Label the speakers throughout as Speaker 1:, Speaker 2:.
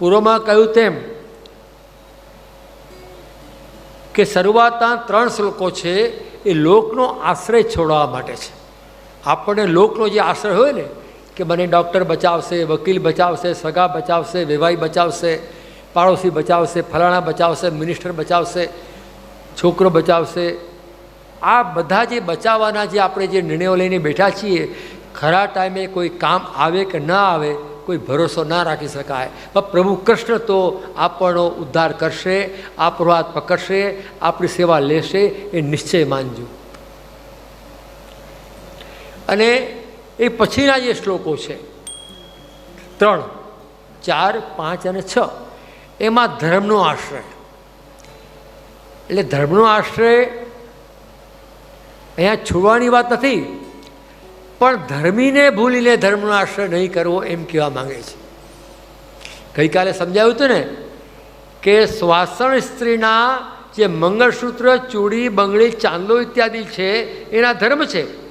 Speaker 1: પૂર્વમાં કહ્યું તેમ કે શરૂઆતના ત્રણ શ્લોકો છે એ લોકનો આશ્રય છોડવા માટે છે. આપણને લોકનો જે આશ્રય હોય ને, કે મને ડૉક્ટર બચાવશે, વકીલ બચાવશે, સગા બચાવશે, વેવાઈ બચાવશે, પાડોશી બચાવશે, ફલાણા બચાવશે, મિનિસ્ટર બચાવશે, છોકરો બચાવશે, આ બધા જે બચાવવાના જે આપણે જે નિર્ણયો લઈને બેઠા છીએ, ખરા ટાઈમે કોઈ કામ આવે કે ન આવે કોઈ ભરોસો ના રાખી શકાય. પણ પ્રભુ કૃષ્ણ તો આપણો ઉદ્ધાર કરશે, આપણો હાથ પકડશે, આપણી સેવા લેશે એ નિશ્ચય માનજો. અને એ પછીના જે શ્લોકો છે, ત્રણ, ચાર, પાંચ અને છ, એમાં ધર્મનો આશ્રય. એટલે ધર્મનો આશ્રય અહીંયા છોડવાની વાત નથી પણ ધર્મીને ભૂલીને ધર્મનો આશ્રય નહીં કરવો એમ કહેવા માંગે છે. ગઈકાલે સમજાવ્યું હતું ને કે શ્વાસણ સ્ત્રીના જે મંગળસૂત્ર, ચૂડી, બંગડી, ચાંદલો ઇત્યાદિ છે, એના ધર્મ છે.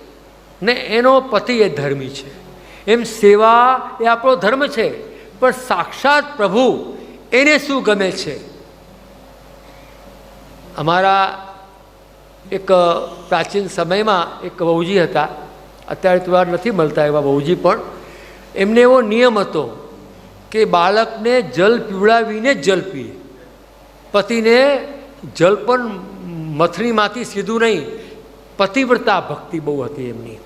Speaker 1: ને એનો પતિ એ ધર્મી છે. એમ સેવા એ આપણો ધર્મ છે. પણ સાક્ષાત પ્રભુ એને શું ગમે છે? અમારા એક પ્રાચીન સમયમાં એક વહુજી હતા. અત્યારે તો વાર નથી મળતા એવા બહુજી પણ. એમને એવો નિયમ હતો કે બાળકને જલ પીવડાવીને જલ પીએ. પતિને જલ પણ મથરીમાંથી સીધું નહીં, પતિવ્રતા ભક્તિ બહુ હતી એમની.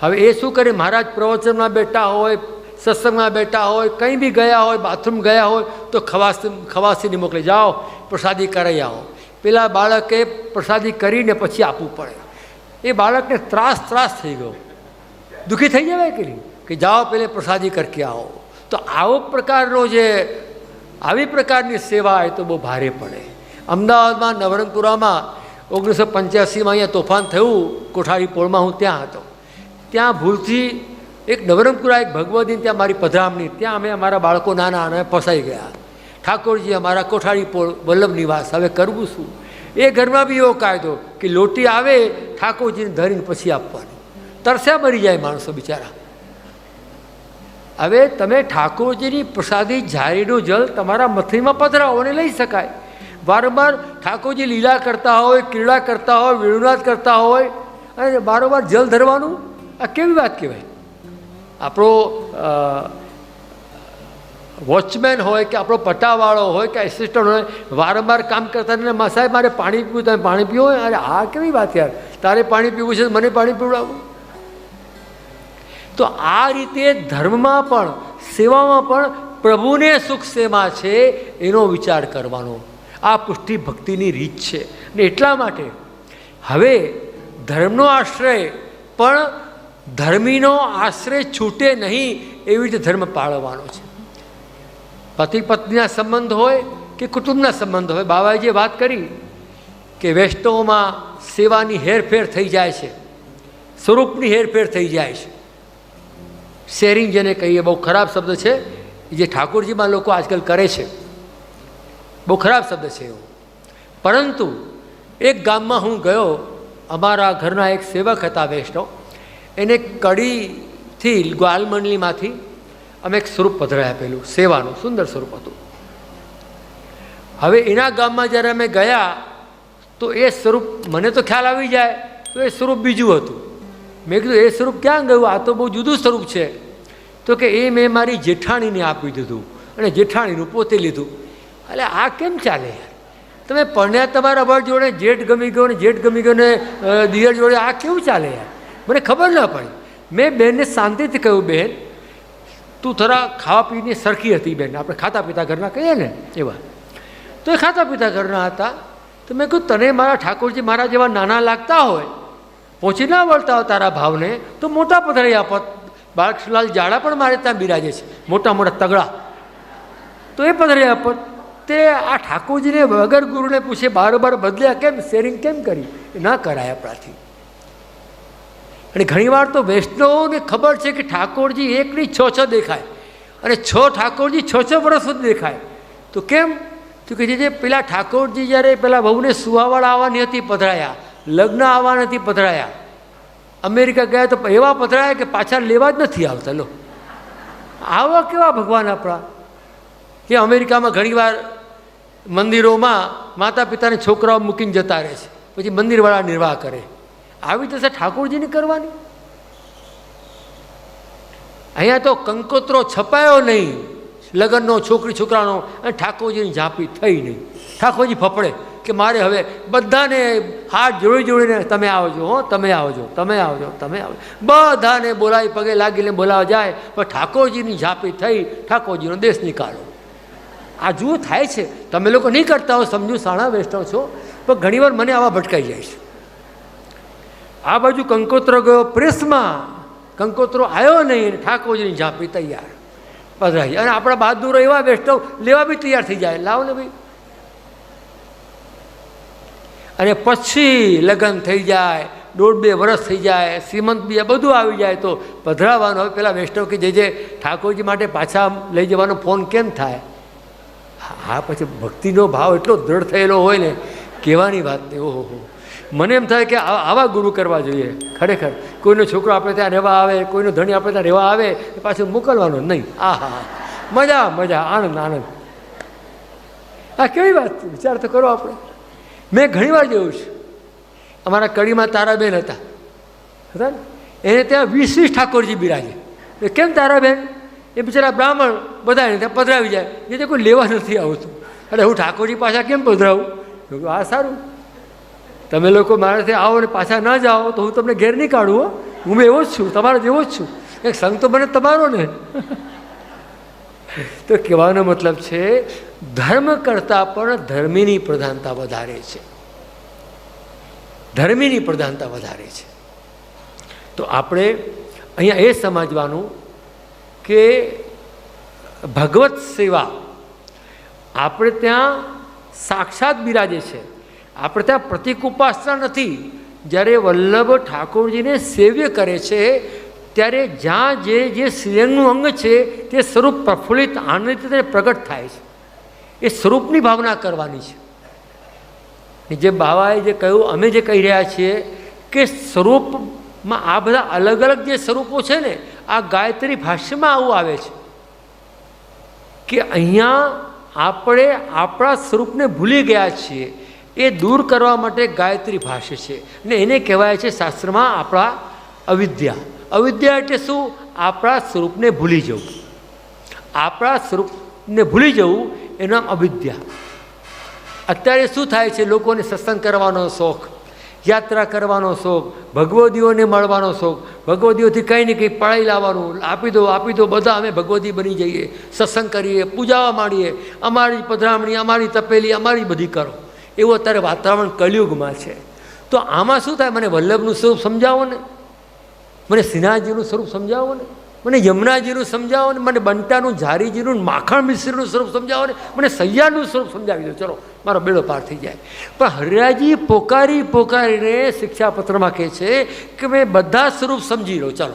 Speaker 1: હવે એ શું કરે? મહારાજ પ્રવચનમાં બેઠા હોય, સત્સંગમાં બેઠા હોય, કંઈ બી ગયા હોય, બાથરૂમ ગયા હોય, તો ખવાસી ખવાસીને મોકલી, જાઓ, પ્રસાદી કરાવી આવો. પેલા બાળકે પ્રસાદી કરીને પછી આપવું પડે. એ બાળકને ત્રાસ ત્રાસ થઈ ગયો. દુઃખી થઈ જવાય કે નહીં? કે જાઓ પેલે પ્રસાદી કરકે આવો. તો આવો પ્રકારનો જે, આવી પ્રકારની સેવા એ તો બહુ ભારે પડે. અમદાવાદમાં નવરંગપુરામાં ઓગણીસો પંચ્યાસીમાં અહીંયા તોફાન થયું, કોઠારી પોળમાં હું ત્યાં હતો. ત્યાં ભૂલથી એક નવરંગપુરા એક ભગવદીને ત્યાં મારી પધરામણી, ત્યાં અમે અમારા બાળકો નાના અને ફસાઈ ગયા. ઠાકોરજી અમારા કોઠારી પોળ, વલ્લભ નિવાસ, હવે કરવું શું? એ ઘરમાં બી એવો કાયદો કે લોટી આવે, ઠાકોરજીને ધરીને પછી આપવાની. તરસ્યા મરી જાય માણસો બિચારા. હવે તમે ઠાકોરજીની પ્રસાદી ઝારીનું જલ તમારા મથલીમાં પધરાવો લઈ શકાય. વારંવાર ઠાકોરજી લીલા કરતા હોય ક્રીડા કરતા હોય વેણુનાથ કરતા હોય, અને વારંવાર જલ ધરવાનું? આ કેવી વાત કહેવાય? આપણો વોચમેન હોય કે આપણો પટ્ટાવાળો હોય કે એસિસ્ટન્ટ હોય, વારંવાર કામ કરતા ને સાહેબ, મારે પાણી પીવું તમે પાણી પીવો? અરે, આ કેવી વાત યાર? તારે પાણી પીવું છે, મને પાણી પીવડાવું. તો આ રીતે ધર્મમાં પણ, સેવામાં પણ પ્રભુને સુખ સેવા છે એનો વિચાર કરવાનો. આ પુષ્ટિ ભક્તિની રીત છે. ને એટલા માટે હવે ધર્મનો આશ્રય પણ ધર્મીનો આશ્રય છૂટે નહીં એવી રીતે ધર્મ પાળવાનો છે. પતિ પત્નીના સંબંધ હોય કે કુટુંબના સંબંધ હોય? બાબાએ વાત કરી કે વૈષ્ણવમાં સેવાની હેરફેર થઈ જાય છે, સ્વરૂપની હેરફેર થઈ જાય છે. શેરિંગ જેને કહીએ, બહુ ખરાબ શબ્દ છે. જે ઠાકોરજીમાં લોકો આજકાલ કરે છે, બહુ ખરાબ શબ્દ છે એવો. પરંતુ એક ગામમાં હું ગયો, અમારા ઘરના એક સેવક હતા વૈષ્ણવ એને કડીથી, ગ્વાલમંડલીમાંથી અમે એક સ્વરૂપ પધરાય આપેલું, સેવાનું, સુંદર સ્વરૂપ હતું. હવે એના ગામમાં જ્યારે અમે ગયા, તો એ સ્વરૂપ મને તો ખ્યાલ આવી જાય, તો એ સ્વરૂપ બીજું હતું. મેં કીધું, એ સ્વરૂપ ક્યાં ગયું? આ તો બહુ જુદું સ્વરૂપ છે. તો કે, એ મેં મારી જેઠાણીને આપી દીધું અને જેઠાણીનું પોતે લીધું. એટલે આ કેમ ચાલે તમે પરણ્યા તમારા બળ જોડે જેઠ ગમી ગયો ને જેઠ ગમી ગયો ને દિયર જોડે, આ કેવું ચાલે યાર? મને ખબર ન પડી. મેં બહેનને શાંતિથી કહ્યું, બેન તું થોડા ખાવા પીને સરખી હતી બેન. આપણે ખાતા પીતા ઘરના કહીએ ને એવા. તો એ ખાતા પીતા ઘરના હતા. તો મેં કહ્યું તને મારા ઠાકોરજી મારા જેવા નાના લાગતા હોય પહોંચી ના વળતા હોય તારા ભાવને, તો મોટા પથરાઈ આપત બાળકલાલ જાડા પણ મારે ત્યાં બિરાજે છે, મોટા મોટા તગડા. તો એ પધરે આપત તે આ ઠાકોરજીને વગર ગુરુને પૂછે, બારોબાર બદલ્યા કેમ? શેરિંગ કેમ કરી? ના કરાય આપણાથી અને ઘણીવાર તો વૈષ્ણવોને ખબર છે કે ઠાકોરજી એકની છ છ દેખાય અને છ ઠાકોરજી છ છ વર્ષ સુધી દેખાય. તો કેમ? તો કે જે પેલા ઠાકોરજી જ્યારે પેલા વહુને સુવાવાળા આવવાની હતી પધરાયા, લગ્ન આવવા નથી પધરાયા, અમેરિકા ગયા તો એવા પધરાયા કે પાછા લેવા જ નથી આવતા, લો. આવા કેવા ભગવાન આપણા? કે અમેરિકામાં ઘણીવાર મંદિરોમાં માતા પિતાને છોકરાઓ મૂકીને જતા રહે છે, પછી મંદિરવાળા નિર્વાહ કરે. આવી રીતે ઠાકોરજીની કરવાની? અહીંયા તો કંકોત્રો છપાયો નહીં. લગ્નનો છોકરી છોકરાનો અને ઠાકોરજીની ઝાંપી થઈ નહીં. ઠાકોરજી ફફડે કે મારે હવે બધાને હાથ જોડી જોડીને તમે આવજો હો, તમે આવજો તમે આવજો તમે આવજો. બધાને બોલાવી પગે લાગીને બોલાવા જાય, પણ ઠાકોરજીની ઝાંપી થઈ, ઠાકોરજીનો દેશ નીકાળો. આ જુઓ, થાય છે. તમે લોકો નહીં કરતા હો, સમજુ સાણા વૈષ્ણવ છો. પણ ઘણીવાર મને આવા ભટકાઈ જાય છે. આ બાજુ કંકોત્રો ગયો પ્રેસમાં કંકોત્રો આવ્યો નહીં ઠાકોરજીની ઝાંપી તૈયાર. પધરાઈ. અને આપણા બહાદુર એવા વૈષ્ણવ લેવા બી તૈયાર થઈ જાય. લાવો ને ભાઈ. અને પછી લગ્ન થઈ જાય, દોઢ બે વર્ષ થઈ જાય, શ્રીમંત બી બધું આવી જાય તો પધરાવાનું. હવે પેલા વૈષ્ણવ કે જે જે ઠાકોરજી માટે પાછા લઈ જવાનો ફોન કેમ થાય? હા પછી ભક્તિનો ભાવ એટલો દ્રઢ થયેલો હોય ને, કહેવાની વાત નહીં. ઓહો મને એમ થાય કે આવા ગુરુ કરવા જોઈએ. ખરેખર. કોઈનો છોકરો આપણે ત્યાં રહેવા આવે, કોઈનો ધણી આપણે ત્યાં રહેવા આવે, એ પાછું મોકલવાનો નહીં. આ હા મજા મજા. આનંદ આનંદ. આ કેવી વાત? વિચાર તો કરો આપણે. મેં ઘણીવાર જોયું છે. અમારા કડીમાં તારાબેન હતા. હતા ને? એને ત્યાં વીસ ઠાકોરજી બિરાજે. કેમ તારાબેન? એ બિચારા બ્રાહ્મણ બધા એને ત્યાં પધરાવી જાય. તો કોઈ લેવા નથી આવતું. એટલે હું ઠાકોરજી પાછા કેમ પધરાવું? આ સારું. તમે લોકો મારાથી આવો ને પાછા ન જાઓ તો હું તમને ઘેર નહીં કાઢું, હું. એવો જ છું, તમારો જેવો જ છું. એક સંગ તો મને તમારો ને. તો કહેવાનો મતલબ છે, ધર્મ કરતાં પણ ધર્મીની પ્રધાનતા વધારે છે. ધર્મીની પ્રધાનતા વધારે છે. તો આપણે અહીંયા એ સમજવાનું કે ભગવત સેવા, આપણે ત્યાં સાક્ષાત બિરાજે છે. આપણે ત્યાં પ્રતિક ઉપાસના નથી. જ્યારે વલ્લભ ઠાકોરજીને સેવ્ય કરે છે, ત્યારે જ્યાં જે જે શ્રીરંગનું અંગ છે, તે સ્વરૂપ પ્રફુલ્લિત આનંદિત પ્રગટ થાય છે. એ સ્વરૂપની ભાવના કરવાની છે. જે બાવાએ જે કહ્યું, અમે જે કહી રહ્યા છીએ કે સ્વરૂપમાં આ બધા અલગ અલગ જે સ્વરૂપો છે ને, આ ગાયત્રી ભાષ્યમાં આવું આવે છે. કે અહીંયા આપણે આપણા સ્વરૂપને ભૂલી ગયા છીએ. એ દૂર કરવા માટે ગાયત્રી ભાષ્ય છે. ને એને કહેવાય છે શાસ્ત્રમાં આપણા અવિદ્યા. અવિદ્યા એટલે શું? આપણા સ્વરૂપને ભૂલી જવું. આપણા સ્વરૂપને ભૂલી જવું એનું નામ અવિદ્યા. અત્યારે શું થાય છે? લોકોને સત્સંગ કરવાનો શોખ, યાત્રા કરવાનો શોખ, ભગવદીઓને મળવાનો શોખ. ભગવદીઓથી કંઈ ને કંઈ પડાઈ લાવવાનું, આપી દો આપી દો, બધા અમે ભગવદી બની જઈએ, સત્સંગ કરીએ, પૂજાવા માંડીએ. અમારી પધરામણી, અમારી તપેલી, અમારી બધી કરો. એવું અત્યારે વાતાવરણ કળિયુગમાં છે. તો આમાં શું થાય? મને વલ્લભનું સ્વરૂપ સમજાવો ને. મને સિન્હાજીનું સ્વરૂપ સમજાવો ને. મને યમુનાજીનું સમજાવો ને. મને બંટાનું, ઝારીજીનું માખણ મિશ્રનું સ્વરૂપ સમજાવો ને. મને સૈયાનું સ્વરૂપ સમજાવી દો. ચલો, મારો બેડો પાર થઈ જાય. પણ હરિયાજી પોકારી પોકારીને શિક્ષાપત્રમાં કહે છે કે મેં બધા સ્વરૂપ સમજી લો. ચાલો.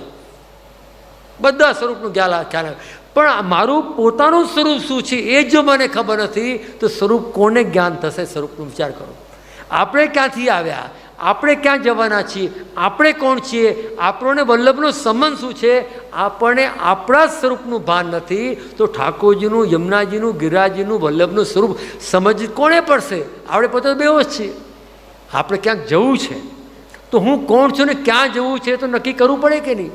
Speaker 1: બધા સ્વરૂપનું ખ્યાલ ખ્યાલ આવે. પણ મારું પોતાનું સ્વરૂપ શું છે એ જો મને ખબર નથી, તો સ્વરૂપ કોને જ્ઞાન થશે સ્વરૂપનો વિચાર કરો. આપણે ક્યાંથી આવ્યા? આપણે ક્યાં જવાના છીએ? આપણે કોણ છીએ? આપણને વલ્લભનો સંબંધ શું છે? આપણને આપણા સ્વરૂપનું ભાન નથી, તો ઠાકોરજીનું, યમુનાજીનું, ગિરિરાજીનું, વલ્લભનું સ્વરૂપ સમજ કોણે પડશે? આપણે પોતે જ છીએ. આપણે ક્યાંક જવું છે? તો હું કોણ છું ને ક્યાં જવું છે? તો નક્કી કરવું પડે કે નહીં?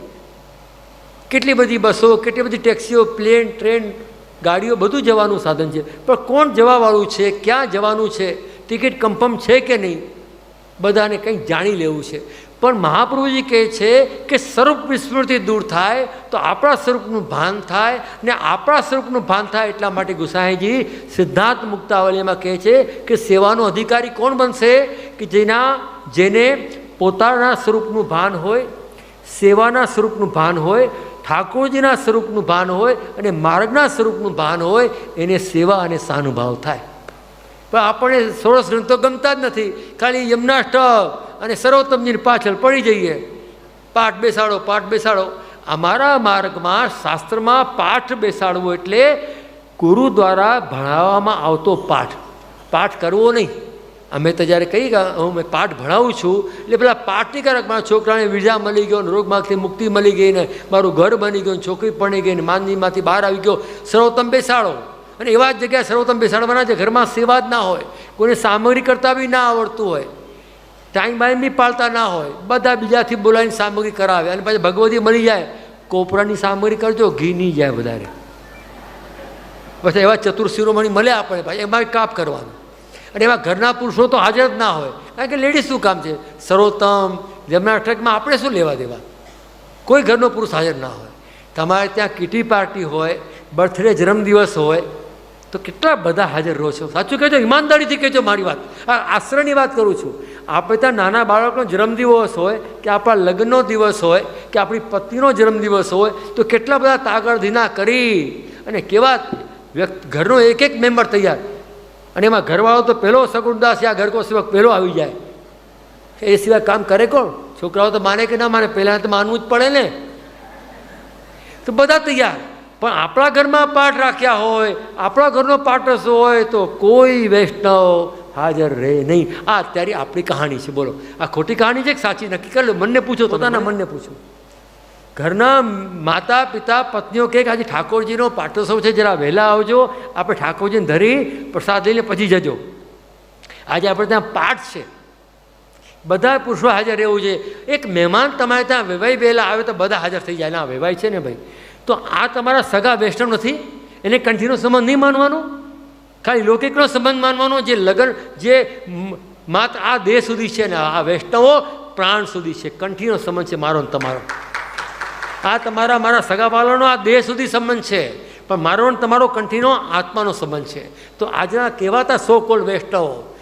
Speaker 1: કેટલી બધી બસો, કેટલી બધી ટેક્સીઓ, પ્લેન, ટ્રેન, ગાડીઓ, બધું જવાનું સાધન છે. પણ કોણ જવાવાળું છે? ક્યાં જવાનું છે? ટિકિટ કન્ફર્મ છે કે નહીં? બધાને કંઈક જાણી લેવું છે. પણ મહાપ્રભુજી કહે છે કે સ્વરૂપ વિસ્મૃતિ દૂર થાય તો આપણા સ્વરૂપનું ભાન થાય ને આપણા સ્વરૂપનું ભાન થાય એટલા માટે ગુસાઈજી સિદ્ધાંત મુક્તાવલીમાં કહે છે કે સેવાનો અધિકારી કોણ બનશે? કે જેના, જેને પોતાના સ્વરૂપનું ભાન હોય, સેવાના સ્વરૂપનું ભાન હોય ઠાકોરજીના સ્વરૂપનું ભાન હોય અને માર્ગના સ્વરૂપનું ભાન હોય, એને સેવા અને સાનુભાવ થાય. પણ આપણને સોળસ ગ્રંથો ગમતા જ નથી. ખાલી યમનાષ્ટક અને સર્વોત્તમજીની પાછળ પડી જઈએ. પાઠ બેસાડો પાઠ બેસાડો. અમારા માર્ગમાં શાસ્ત્રમાં પાઠ બેસાડવો એટલે ગુરુ દ્વારા ભણાવવામાં આવતો પાઠ. પાઠ કરવો નહીં. અમે તો જ્યારે કહી ગયા, હું, મેં પાઠ ભણાવું છું, એટલે પેલા પાઠની કારક મારા છોકરાને વિઝા મળી ગયો ને રોગમાંથી મુક્તિ મળી ગઈ ને મારું ઘર બની ગયું છોકરી પડી ગઈ ને માનવીમાંથી બહાર આવી ગયો. સર્વોત્તમ બેસાડો. અને એવા જ જગ્યાએ સર્વોત્તમ બેસાડવાના છે ઘરમાં સેવા જ ના હોય, કોઈને સામગ્રી કરતાં બી ના આવડતું હોય, ટાઈમ બાઈમ બી પાળતા ના હોય, બધા બીજાથી બોલાવીને સામગ્રી કરાવે અને પછી ભગવતી મળી જાય, કોપરાની સામગ્રી કરજો, ઘી નહીં જાય વધારે. પછી એવા ચતુર શિરોમણી મળ્યા આપણે એમાં કાપ કરવાનું. અને એવા ઘરના પુરુષો તો હાજર જ ના હોય. કારણ કે લેડીઝ શું કામ છે? સર્વોત્તમ જમનાષ્ટકમાં આપણે શું લેવા દેવા? કોઈ ઘરનો પુરુષ હાજર ના હોય. તમારે ત્યાં કીટી પાર્ટી હોય બર્થડે જન્મદિવસ હોય, તો કેટલા બધા હાજર રહો છો? સાચું કહેજો, ઈમાનદારીથી કહેજો મારી વાત. આ આશ્રયની વાત કરું છું. આપણે ત્યાં નાના બાળકનો જન્મદિવસ હોય, કે આપણા લગ્નનો દિવસ હોય, કે આપણી પત્નીનો જન્મદિવસ હોય, તો કેટલા બધા તાગળ ધીના કરી અને કેવા વ્યક્ત, ઘરનો એક એક મેમ્બર તૈયાર. અને એમાં ઘરવાળો તો પહેલો સગુણદાસ ઘર કો સેવક પહેલો આવી જાય. એ સિવાય કામ કરે કોણ? છોકરાઓ તો માને કે ના માને પહેલાં તો માનવું જ પડે ને. તો બધા તૈયાર. પણ આપણા ઘરમાં પાઠ રાખ્યા હોય, આપણા ઘરનો પાઠસ હોય, તો કોઈ વૈષ્ણવ હાજર રહે નહીં. આ અત્યારે આપણી કહાણી છે, બોલો. આ ખોટી કહાણી છે કે સાચી? નક્કી કરી મનને પૂછો પોતાના મનને પૂછો. ઘરના માતા, પિતા, પત્નીઓ કહે કે આજે ઠાકોરજીનો પાટોત્સવ છે, જરા વહેલા આવજો, આપણે ઠાકોરજીને ધરી, પ્રસાદ લઈને પછી જજો. આજે આપણે ત્યાં પાઠ છે. બધા પુરુષો હાજર રહેવું છે. એક મહેમાન તમારે ત્યાં વેવાઈ વહેલા આવે તો બધા હાજર થઈ જાય. ના વેવાય છે ને ભાઈ? તો આ તમારા સગા વૈષ્ણવ નથી. એને કંઠીનો સંબંધ નહીં માનવાનો? ખાલી લૌકિકનો સંબંધ માનવાનો? જે લગ્ન, જે માત્ર આ દેહ સુધી છે ને આ વૈષ્ણવો પ્રાણ સુધી છે. કંઠીનો સંબંધ છે મારો ને તમારો. આ તમારા, મારા સગાવાલાનો આ દેહ સુધી સંબંધ છે. પણ મારો ને તમારો કંઠીનો આત્માનો સંબંધ છે. તો આજના કહેવાતા સો કોલ વેસ્ટાઓ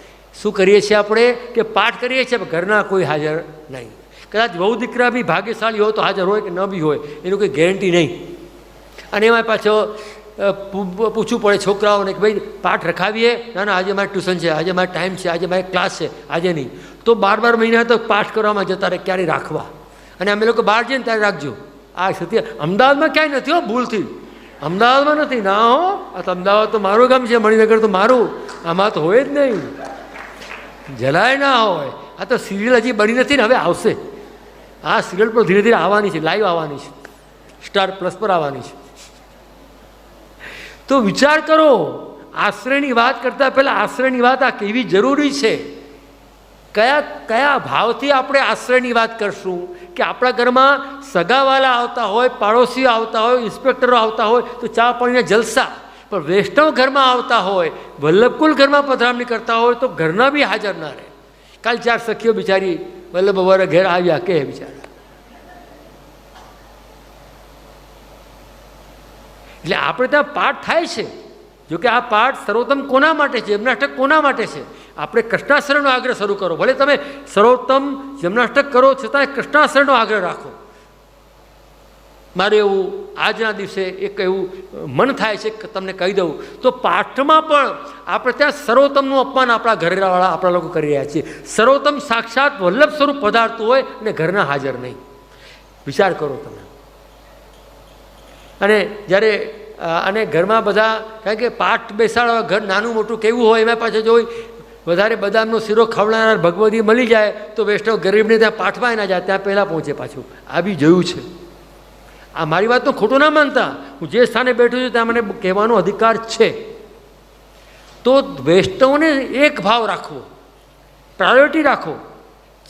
Speaker 1: શું કરીએ છીએ આપણે? કે પાઠ કરીએ છીએ, પણ ઘરના કોઈ હાજર નહીં. કદાચ બહુ દીકરા બી ભાગ્યશાળી હોય તો હાજર હોય કે ન બી હોય, એનું કોઈ ગેરંટી નહીં. અને એમાં પાછો પૂછવું પડે છોકરાઓને કે ભાઈ, પાઠ રખાવીએ? ના ના, આજે મારે ટ્યુશન છે, આજે મારે ટાઈમ છે, આજે મારે ક્લાસ છે, આજે નહીં. તો બાર બાર મહિના તો પાઠ કરવામાં જતા રહે ક્યારે રાખવા. અને અમે લોકો બહાર જઈએ ને ત્યારે રાખજો. આ સ્થિતિ અમદાવાદમાં ક્યાંય નથી હો, ભૂલથી. અમદાવાદમાં નથી. ના હો, આ તો અમદાવાદ તો મારું ગામ છે, મણિનગર તો મારું. આમાં તો હોય જ નહીં. જલાય ના હોય. આ તો સિરિયલ હજી બની નથી ને, હવે આવશે. આ સિરિયલ પણ ધીરે ધીરે આવવાની છે, લાઈવ આવવાની છે. સ્ટાર પ્લસ પર આવવાની છે. તો વિચાર કરો, આશ્રયની વાત કરતાં પહેલાં આશ્રયની વાત આ કેવી જરૂરી છે? કયા કયા ભાવથી આપણે આશ્રયની વાત કરશું? કે આપણા ઘરમાં સગાવાલા આવતા હોય, પાડોશીઓ આવતા હોય, ઇન્સ્પેક્ટરો આવતા હોય, તો ચા પાણીના જલસા. પણ વૈષ્ણવ ઘરમાં આવતા હોય, વલ્લભકુલ ઘરમાં પધરામણી કરતા હોય, તો ઘરના બી હાજર ના રહે. કાલ ચાર સખીઓ બિચારી વલ્લભ વરે ઘેર આવ્યા, કે બિચારા? એટલે આપણે ત્યાં પાઠ થાય છે. જો કે આ પાઠ સર્વોત્તમ કોના માટે છે? જમનાષ્ટક કોના માટે છે? આપણે કૃષ્ણાશ્રયનો આગ્રહ શરૂ કરો. ભલે તમે સર્વોત્તમ જમનાષ્ટક કરો, છતાંય કૃષ્ણાશ્રયનો આગ્રહ રાખો. મારે એવું આજના દિવસે એક એવું મન થાય છે કે તમને કહી દઉં. તો પાઠમાં પણ આપણે ત્યાં સર્વોત્તમનું અપમાન આપણા ઘરેવાળા આપણા લોકો કરી રહ્યા છીએ સર્વોત્તમ સાક્ષાત વલ્લભ સ્વરૂપ પધારતું હોય અને ઘરના હાજર નહીં. વિચાર કરો તમે. અને જ્યારે અને ઘરમાં બધા, કારણ કે પાઠ બેસાડવા ઘર નાનું મોટું કેવું હોય એમાં પાછળ જોઈ વધારે બદામનો શીરો ખવડાવનાર ભગવતી મળી જાય તો વૈષ્ણવ ગરીબને ત્યાં પાઠવાય ના જાય, ત્યાં પહેલાં પહોંચે પાછું. આ બી જોયું છે. આ મારી વાત તો ખોટું ના માનતા. હું જે સ્થાને બેઠું છું ત્યાં મને કહેવાનો અધિકાર છે. તો વૈષ્ણવને એક ભાવ રાખવો પ્રાયોરિટી રાખો.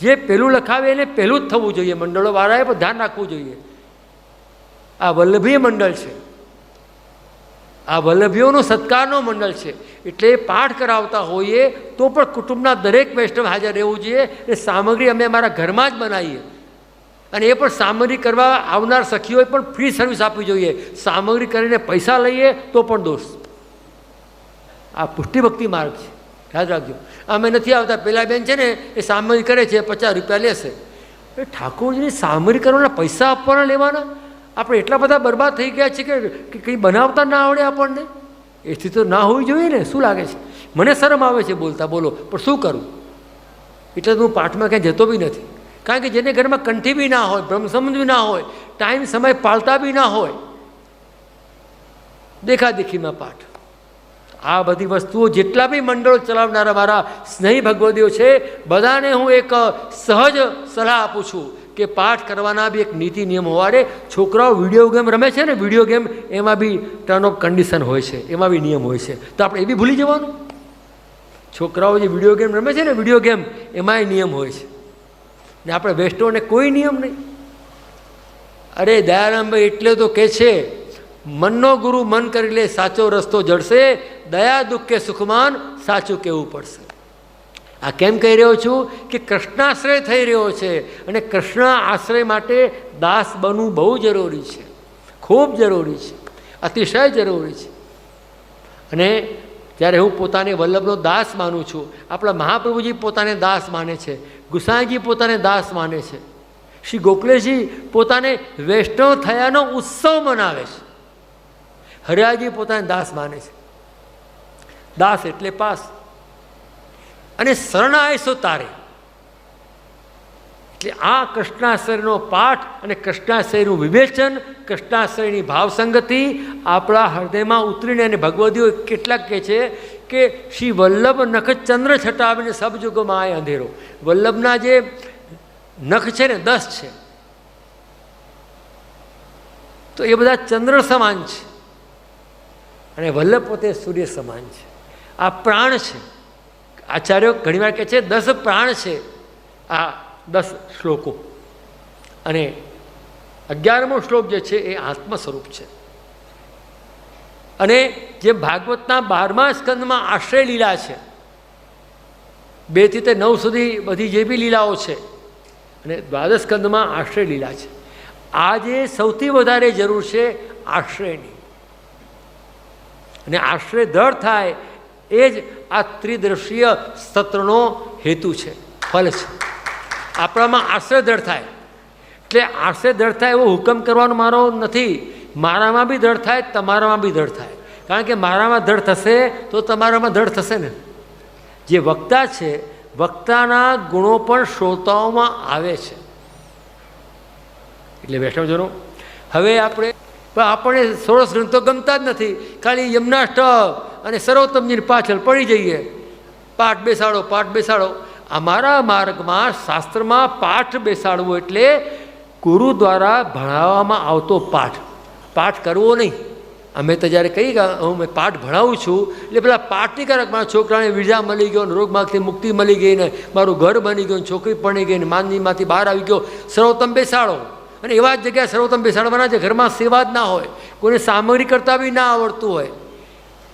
Speaker 1: જે પહેલું લખાવે એને પહેલું જ થવું જોઈએ. મંડળો વાળાએ પણ ધ્યાન રાખવું જોઈએ. આ વલ્લભીય મંડળ છે. આ વલ્લભીઓનો સત્કારનો મંડળ છે. એટલે પાઠ કરાવતા હોઈએ તો પણ કુટુંબના દરેક વૈષ્ણવ હાજર રહેવું જોઈએ એ સામગ્રી અમે અમારા ઘરમાં જ બનાવીએ. અને એ પણ સામગ્રી કરવા આવનાર સખીઓએ પણ ફ્રી સર્વિસ આપવી જોઈએ. સામગ્રી કરીને પૈસા લઈએ તો પણ દોષ. આ પુષ્ટિભક્તિ માર્ગ છે. યાદ રાખજો. અમે નથી આવતા. પેલા બેન છે ને, એ સામગ્રી કરે છે, પચાસ રૂપિયા લેશે. એ ઠાકોરજીની સામગ્રી કરવાના પૈસા આપવાના, લેવાના? આપણે એટલા બધા બરબાદ થઈ ગયા છે કે કંઈ બનાવતા ના આવડે આપણને? એથી તો ના હોવી જોઈએ ને, શું લાગે છે? મને શરમ આવે છે બોલતા, બોલો, પણ શું કરું? એટલે હું પાઠમાં ક્યાંય જતો બી નથી. કારણ કે જેને ઘરમાં કંઠી બી ના હોય બ્રહ્મસમજ બી ના હોય, ટાઈમ સમય પાળતા બી ના હોય, દેખાદેખીમાં પાઠ. આ બધી વસ્તુઓ જેટલા બી મંડળો ચલાવનારા મારા સ્નેહી ભગવદીઓ છે, બધાને હું એક સહજ સલાહ આપું છું. કે પાઠ કરવાના બી એક નીતિ નિયમ હોવા રે છોકરાઓ વીડિયો ગેમ રમે છે ને, વીડિયો ગેમ એમાં બી ટર્ન ઓફ કન્ડિશન હોય છે, એમાં બી નિયમ હોય છે. તો આપણે એ બી ભૂલી જવાનું. છોકરાઓ જે વીડિયો ગેમ રમે છે ને, વીડિયો ગેમ એમાંય નિયમ હોય છે. ને આપણે વેસ્ટોને કોઈ નિયમ નહીં. અરે દયારામભાઈ, એટલે તો કહે છે, મનનો ગુરુ મન કરી લે, સાચો રસ્તો જડશે, દયા દુઃખે સુખમાન, સાચું કહેવું પડશે. આ કેમ કહી રહ્યો છું કે કૃષ્ણાશ્રય થઈ રહ્યો છે અને કૃષ્ણ આશ્રય માટે દાસ બનવું બહુ જરૂરી છે. ખૂબ જરૂરી છે. અતિશય જરૂરી છે. અને જ્યારે હું પોતાને વલ્લભનો દાસ માનું છું, આપણા મહાપ્રભુજી પોતાને દાસ માને છે, ગુસાઈજી પોતાને દાસ માને છે, શ્રી ગોખલેજી પોતાને વૈષ્ણવ થયાનો ઉત્સવ મનાવે છે. હરિયાજી પોતાને દાસ માને છે. દાસ એટલે પાસ. અને શરણાયસો તારે. એટલે આ કૃષ્ણાશ્રયનો પાઠ અને કૃષ્ણાશ્રયનું વિવેચન કૃષ્ણાશ્રયની ભાવસંગતિ આપણા હૃદયમાં ઉતરીને અને ભગવદીઓ કેટલાક કહે છે કે શ્રી વલ્લભ નખ ચંદ્ર છટાવીને સબ આ અંધેરો. વલ્લભના જે નખ છે ને, દસ છે. તો એ બધા ચંદ્ર સમાન છે. અને વલ્લભ પોતે સૂર્ય સમાન છે. આ પ્રાણ છે. આચાર્યો ઘણીવાર કહે છે, દસ પ્રાણ છે આ દસ શ્લોકો. અને અગિયારમો શ્લોક જે છે એ આત્મ સ્વરૂપ છે. અને જે ભાગવતના બારમા સ્કંદમાં આશ્રય લીલા છે. બેથી તે નવ સુધી બધી જે બી લીલાઓ છે. અને દ્વાદશ સ્કંદમાં આશ્રય લીલા છે. આજે સૌથી વધારે જરૂર છે આશ્રયની. અને આશ્રય દળ થાય એ જ આ ત્રિદ્રશ્ય સત્રનો હેતુ છે ફલ છે. આપણામાં આશ્રય દળ થાય. એટલે આશ્રય દળ થાય એવો હુકમ કરવાનો મારો નથી. મારામાં બી દળ થાય, તમારામાં બી દળ થાય. કારણ કે મારામાં દળ થશે તો તમારામાં દળ થશે ને. જે વક્તા છે, વક્તાના ગુણો પણ શ્રોતાઓમાં આવે છે. એટલે વૈષ્ણવજનો હવે આપણે, પણ આપણને સોળસ ગ્રંથો ગમતા જ નથી. ખાલી યમનાષ્ટક અને સર્વોત્તમજીની પાછળ પડી જઈએ. પાઠ બેસાડો પાઠ બેસાડો. અમારા માર્ગમાં શાસ્ત્રમાં પાઠ બેસાડવો એટલે ગુરુ દ્વારા ભણાવવામાં આવતો પાઠ. પાઠ કરવો નહીં. અમે તો જ્યારે કહી હું પાઠ ભણાવું છું, એટલે પેલા પાઠની કારક મારા છોકરાને વિઝા મળી ગયો ને રોગમાંથી મુક્તિ મળી ગઈ ને મારું ઘર બની ગયું છોકરી પડી ગઈ ને માનજીમાંથી બહાર આવી ગયો. સર્વોત્તમ બેસાડો. અને એવા જ જગ્યાએ સર્વોત્તમ બેસાડવાના જે ઘરમાં સેવા જ ના હોય. કોઈને સામગ્રી કરતાં બી ના આવડતું હોય.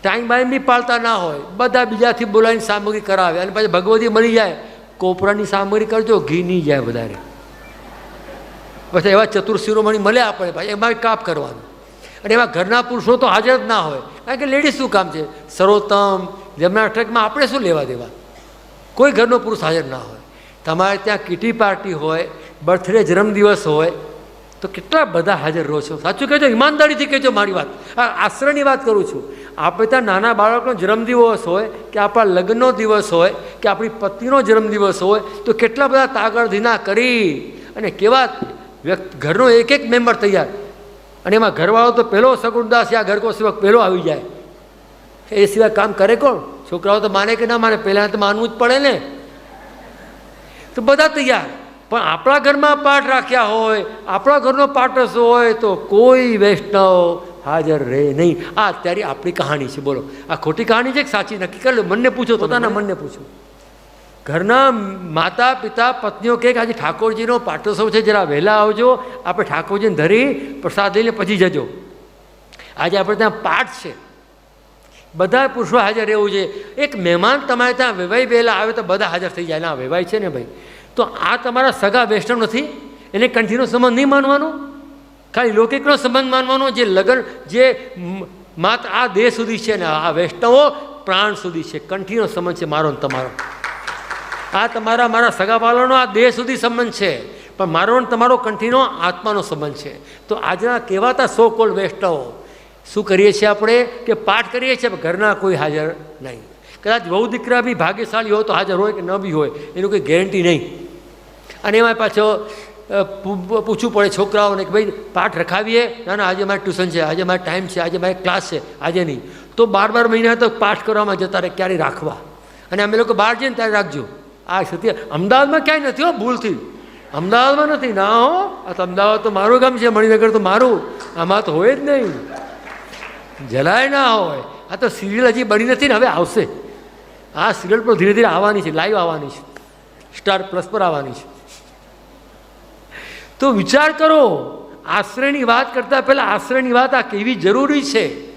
Speaker 1: ટાઈમ બાઈમ બી પાળતા ના હોય. બધા બીજાથી બોલાવીને સામગ્રી કરાવે અને પછી ભગવતી મળી જાય, કોપરાની સામગ્રી કરજો, ઘી નહીં જાય વધારે. પછી એવા ચતુર શિરોમણી મળે આપણે ભાઈ, એમાં કાપ કરવાનું. અને એવા ઘરના પુરુષો તો હાજર જ ના હોય. કારણ કે લેડીઝ શું કામ છે? સર્વોત્તમ ટ્રેકમાં આપણે શું લેવા દેવા? કોઈ ઘરનો પુરુષ હાજર ના હોય. તમારે ત્યાં કીટી પાર્ટી હોય, બર્થડે જન્મદિવસ હોય, તો કેટલા બધા હાજર રહો છો? સાચું કહેજો, ઈમાનદારીથી કહેજો મારી વાત. આ આશ્રયની વાત કરું છું. આપણે ત્યાં નાના બાળકનો જન્મદિવસ હોય કે આપણા લગ્નનો દિવસ હોય કે આપણી પત્નીનો જન્મદિવસ હોય તો કેટલા બધા તાગળ ધીના કરી અને કેવા વ્યક્તિ ઘરનો એક એક મેમ્બર તૈયાર. અને એમાં ઘરવાળો તો પહેલો સગુણદાસ યા ઘરકો સેવક પહેલો આવી જાય. એ સિવાય કામ કરે કોણ? છોકરાઓ તો માને કે ના માને, પહેલાં તો માનવું જ પડે ને. તો બધા તૈયાર. પણ આપણા ઘરમાં પાઠ રાખ્યા હોય, આપણા ઘરનો પાઠસ હોય તો કોઈ વૈષ્ણવ હાજર રહે નહીં. આ અત્યારે આપણી કહાણી છે. બોલો. આ ખોટી કહાણી છે કે સાચી? નક્કી કરી લો. મનને પૂછો પોતાના મનને પૂછો. ઘરના માતા પિતા પત્નીઓ કહે કે આજે ઠાકોરજીનો પાટોત્સવ છે. જરા વહેલા આવજો. આપણે ઠાકોરજીને ધરી પ્રસાદ લઈને પછી જજો. આજે આપણે ત્યાં પાઠ છે. બધા પુરુષો હાજર રહેવું છે. એક મહેમાન તમારે ત્યાં વેવાઈ વહેલા આવે તો બધા હાજર થઈ જાય. ના વેવાય છે ને ભાઈ? તો આ તમારા સગા વૈષ્ણવ નથી? એને કંઠીનો સંબંધ નહીં માનવાનો? ખાલી લૌકિકનો સંબંધ માનવાનો જે લગ્ન, જે માત્ર આ દેહ સુધી છે ને આ વૈષ્ણવો પ્રાણ સુધી છે. કંઠીનો સંબંધ છે મારો ને તમારો. આ તમારા, મારા સગાવાલાનો આ દેહ સુધી સંબંધ છે. પણ મારો ને તમારો કંઠીનો આત્માનો સંબંધ છે. તો આજના કહેવાતા સો કોલ વૈષ્ણવો, શું કરીએ છીએ આપણે? કે પાઠ કરીએ છીએ, પણ ઘરના કોઈ હાજર નહીં. કદાચ વહુ દીકરા બી ભાગ્યશાળી હોય તો હાજર હોય કે ન બી હોય, એનું કોઈ ગેરંટી નહીં. અને એમાં પાછો પૂછવું પડે છોકરાઓને કે ભાઈ, પાઠ રખાવીએ? ના ના, આજે મારે ટ્યુશન છે, આજે મારે ટાઈમ છે, આજે મારે ક્લાસ છે, આજે નહીં. તો બાર બાર મહિના તો પાઠ કરવામાં જતા રહે ક્યારે રાખવા. અને અમે લોકો બહાર જઈએ ને ત્યારે રાખજો. આ સત્ય, અમદાવાદમાં ક્યાંય નથી, હો, ભૂલથી. અમદાવાદમાં નથી. ના, હો, આ તો અમદાવાદ તો મારું ગામ છે, મણિનગર તો મારું. આમાં તો હોય જ નહીં. જલાય ના હોય. આ તો સિરિયલ હજી બની નથી ને, હવે આવશે. આ સિરિયલ પણ ધીરે ધીરે આવવાની છે, લાઈવ આવવાની છે. સ્ટાર પ્લસ પર આવવાની છે. તો વિચાર કરો, આશ્રયની વાત કરતાં પહેલાં આશ્રયની વાત આ કેવી જરૂરી છે?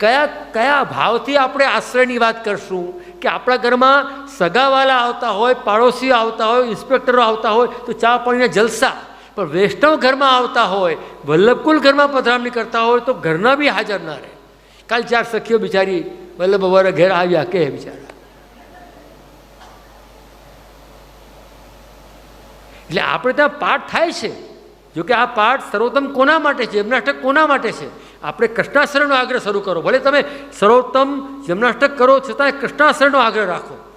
Speaker 1: કયા કયા ભાવથી આપણે આશ્રયની વાત કરશું? કે આપણા ઘરમાં સગાવાલા આવતા હોય, પાડોશીઓ આવતા હોય, ઇન્સ્પેક્ટરો આવતા હોય, તો ચા પાણીના જલસા. પણ વૈષ્ણવ ઘરમાં આવતા હોય, વલ્લભકુલ ઘરમાં પધરામણી કરતા હોય, તો ઘરના બી હાજર ના રહે. કાલ ચાર સખીઓ બિચારી વલ્લભ અમારા ઘેર આવ્યા કે બિચારા એટલે આપણે ત્યાં પાઠ થાય છે. જોકે આ પાઠ સર્વોત્તમ કોના માટે છે? જન્માષ્ટક કોના માટે છે? આપણે કૃષ્ણાશ્રયનો આગ્રહ શરૂ કરો. ભલે તમે સર્વોત્તમ જમનાષ્ટક કરો છતાં કૃષ્ણાશ્રયનો આગ્રહ રાખો.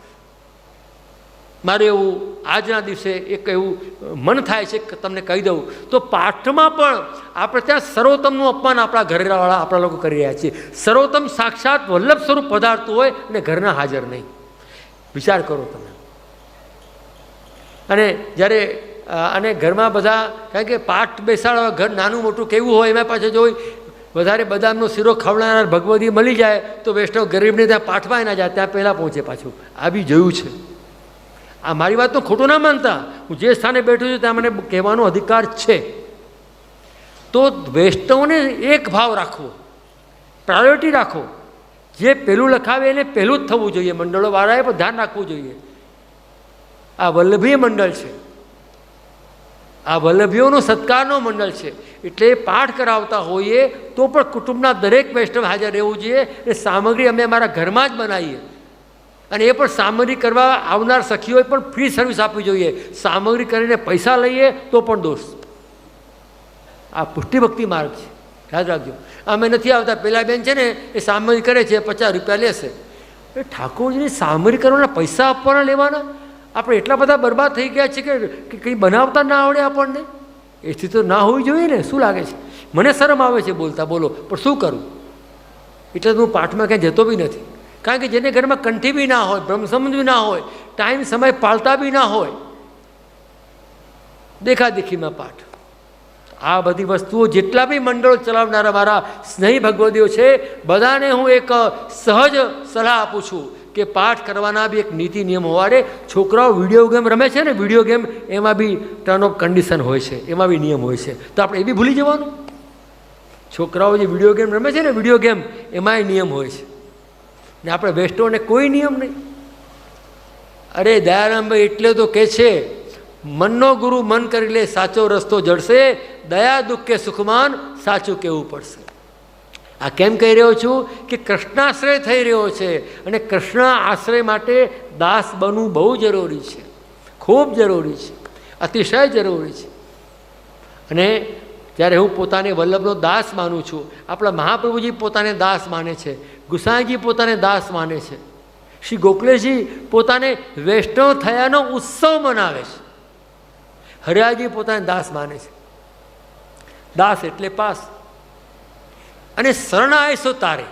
Speaker 1: મારે એવું આજના દિવસે એક એવું મન થાય છે તમને કહી દઉં. તો પાઠમાં પણ આપણે ત્યાં સર્વોત્તમનું અપમાન આપણા ઘરેવાળા આપણા લોકો કરી રહ્યા છીએ. સર્વોત્તમ સાક્ષાત વલ્લભ સ્વરૂપ પધારતું હોય અને ઘરના હાજર નહીં. વિચાર કરો તમે. અને જ્યારે અને ઘરમાં બધા, કારણ કે પાઠ બેસાડવા ઘર નાનું મોટું કેવું હોય, એમાં પાછળ જોઈ વધારે બદામનો શીરો ખવડાવનાર ભગવતી મળી જાય, તો વૈષ્ણવ ગરીબને ત્યાં પાઠવાય ના જાય, ત્યાં પહેલાં પહોંચે પાછું. આ બી જોયું છે. આ મારી વાત તો ખોટું ના માનતા. હું જે સ્થાને બેઠું છું, ત્યાં મને કહેવાનો અધિકાર છે. તો વૈષ્ણવને એક ભાવ રાખવો. પ્રાયોરિટી રાખો જે પહેલું લખાવે એને પહેલું જ થવું જોઈએ. મંડળોવાળાએ પણ ધ્યાન રાખવું જોઈએ. આ વલ્લભીય મંડળ છે. આ વલ્લભીઓનો સત્કારનો મંડળ છે. એટલે પાઠ કરાવતા હોઈએ તો પણ કુટુંબના દરેક વૈષ્ણવ હાજર રહેવું જોઈએ. એ સામગ્રી અમે અમારા ઘરમાં જ બનાવીએ. અને એ પણ સામગ્રી કરવા આવનાર સખીઓએ પણ ફ્રી સર્વિસ આપવી જોઈએ. સામગ્રી કરીને પૈસા લઈએ તો પણ દોષ. આ પુષ્ટિભક્તિ માર્ગ છે. યાદ રાખજો. અમે નથી આવતા. પેલા બેન છે ને, એ સામગ્રી કરે છે, પચાસ રૂપિયા લેશે. એ ઠાકોરજીની સામગ્રી કરવાના પૈસા આપવાના લેવાના? આપણે એટલા બધા બરબાદ થઈ ગયા છે કે કંઈ બનાવતા ના આવડે આપણને? એથી તો ના હોવી જોઈએ ને, શું લાગે છે? મને શરમ આવે છે બોલતા, બોલો, પણ શું કરું? એટલે હું પાઠમાં ક્યાંય જતો બી નથી. કારણ કે જેને ઘરમાં કંઠી બી ના હોય, બ્રહ્મસમજ બી ના હોય, ટાઈમ, સમય પાળતા બી ના હોય દેખાદેખીમાં પાઠ. આ બધી વસ્તુઓ જેટલા બી મંડળો ચલાવનારા મારા સ્નેહી ભગવદીઓ છે, બધાને હું એક સહજ સલાહ આપું છું. કે પાઠ કરવાના બી એક નીતિ નિયમ હોવાડે છોકરાઓ વીડિયો ગેમ રમે છે ને વીડિયો ગેમ એમાં બી ટર્ન ઓફ કન્ડિશન હોય છે, એમાં બી નિયમ હોય છે. તો આપણે એ બી ભૂલી જવાનું. છોકરાઓ જે વીડિયો ગેમ રમે છે ને વીડિયો ગેમ એમાંય નિયમ હોય છે. ને આપણે વેસ્ટોને કોઈ નિયમ નહીં. અરે દયારામભાઈ, એટલે તો કહે છે, મનનો ગુરુ મન કરી લે, સાચો રસ્તો જડશે, દયા દુઃખ કે સુખમાન સાચું કહેવું પડશે. આ કેમ કહી રહ્યો છું કે કૃષ્ણાશ્રય થઈ રહ્યો છે અને કૃષ્ણ આશ્રય માટે દાસ બનવું બહુ જરૂરી છે. ખૂબ જરૂરી છે. અતિશય જરૂરી છે. અને જ્યારે હું પોતાને વલ્લભનો દાસ માનું છું, આપણા મહાપ્રભુજી પોતાને દાસ માને છે, ગુસાઈજી પોતાને દાસ માને છે, શ્રી ગોખલેજી પોતાને વૈષ્ણવ થયાનો ઉત્સવ મનાવે છે. હરિયાજી પોતાને દાસ માને છે. દાસ એટલે પાસ. અને શરણ આયસો તારે.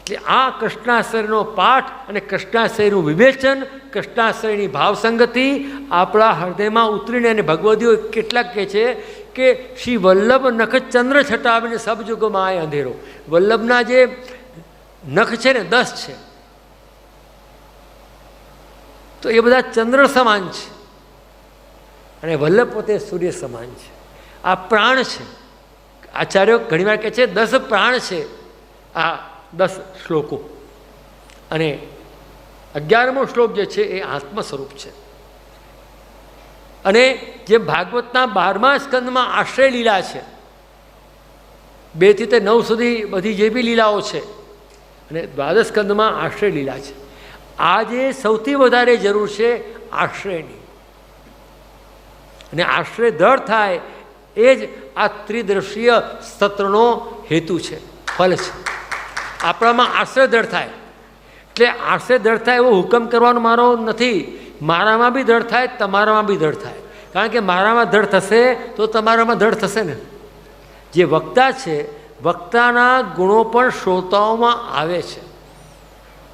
Speaker 1: એટલે આ કૃષ્ણાશ્રયનો પાઠ અને કૃષ્ણાશ્રયનું વિવેચન, કૃષ્ણાશ્રયની ભાવસંગતિ આપણા હૃદયમાં ઉતરીને અને ભગવદીઓ કેટલાક કહે છે કે શ્રી વલ્લભ નખ ચંદ્ર છટાવીને સબ યુગમાં આય અંધેરો. વલ્લભના જે નખ છે ને, દસ છે. તો એ બધા ચંદ્ર સમાન છે. અને વલ્લભ પોતે સૂર્ય સમાન છે. આ પ્રાણ છે. આચાર્યો ઘણીવાર કહે છે, દસ પ્રાણ છે આ દસ શ્લોકો. અને અગિયારમો શ્લોક જે છે એ આત્મ સ્વરૂપ છે. અને જે ભાગવતના બારમા સ્કંદમાં આશ્રય લીલા છે બેથી તે નવ સુધી બધી જે બી લીલાઓ છે, અને દ્વાદશ સ્કંદમાં આશ્રય લીલા છે. આજે સૌથી વધારે જરૂર છે આશ્રયની. અને આશ્રય દર થાય એ જ આ ત્રિદ્રશ્ય સત્રનો હેતુ છે ફલ છે. આપણામાં આશ્રય દળ થાય. એટલે આશ્રય દળ થાય એવો હુકમ કરવાનો મારો નથી. મારામાં બી દળ થાય, તમારામાં બી દળ થાય. કારણ કે મારામાં દળ થશે તો તમારામાં દળ થશે ને. જે વક્તા છે, વક્તાના ગુણો પણ શ્રોતાઓમાં આવે છે.